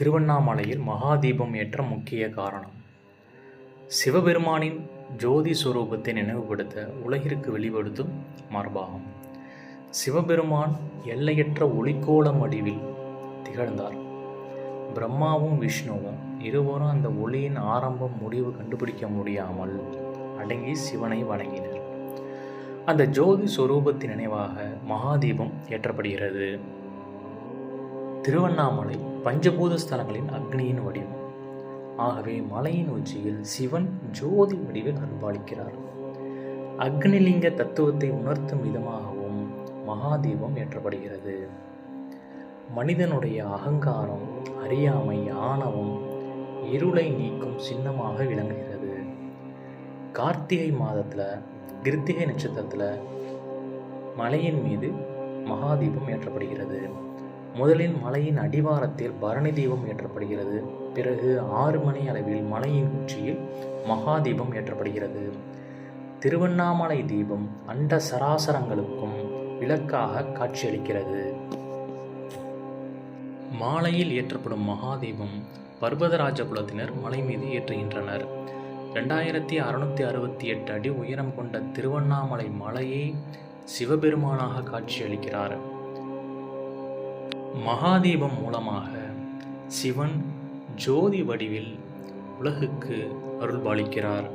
திருவண்ணாமலையில் மகாதீபம் ஏற்ற முக்கிய காரணம். சிவபெருமானின் ஜோதி சுரூபத்தை நினைவுபடுத்த உலகிற்கு வெளிப்படுத்தும் மரபாகும் சிவபெருமான் எல்லையற்ற ஒளிக்கோளம் வடிவில் திகழ்ந்தார். பிரம்மாவும் விஷ்ணுவும் இருவரும் அந்த ஒளியின் ஆரம்பம் முடிவு கண்டுபிடிக்க முடியாமல் அடங்கி சிவனை வணங்கினர். அந்த ஜோதி சுரூபத்தின் நினைவாக மகாதீபம் ஏற்றப்படுகிறது. திருவண்ணாமலை பஞ்சபூத ஸ்தலங்களின் அக்னியின் வடிவம். ஆகவே மலையின் உச்சியில் சிவன் ஜோதி வடிவில் அன்பாளிக்கிறார் அக்னிலிங்க தத்துவத்தை உணர்த்தும் விதமாகவும் மகாதீபம் ஏற்றப்படுகிறது. மனிதனுடைய அகங்காரம் அறியாமை ஆணவம் இருளை நீக்கும் சின்னமாக விளங்குகிறது. கார்த்திகை மாதத்தில் கிருத்திகை நட்சத்திரத்தில் மலையின் மீது மகாதீபம் ஏற்றப்படுகிறது. முதலில் மலையின் அடிவாரத்தில் பரணி தீபம் ஏற்றப்படுகிறது. பிறகு ஆறு மணி அளவில் மலையின் உச்சியில் மகாதீபம் ஏற்றப்படுகிறது. திருவண்ணாமலை தீபம் அண்ட சராசரங்களுக்கும் விளக்காக காட்சியளிக்கிறது. மாலையில் ஏற்றப்படும் மகாதீபம் பர்வதராஜ குலத்தினர் மலை மீது ஏற்றுகின்றனர். ரெண்டாயிரத்தி அறுநூத்தி அறுபத்தி எட்டு அடி உயரம் கொண்ட திருவண்ணாமலை மலையை சிவபெருமானாக காட்சியளிக்கிறார். மகாதீபம் மூலமாக சிவன் ஜோதி வடிவில் உலகுக்கு அருள்பாலிக்கிறார்.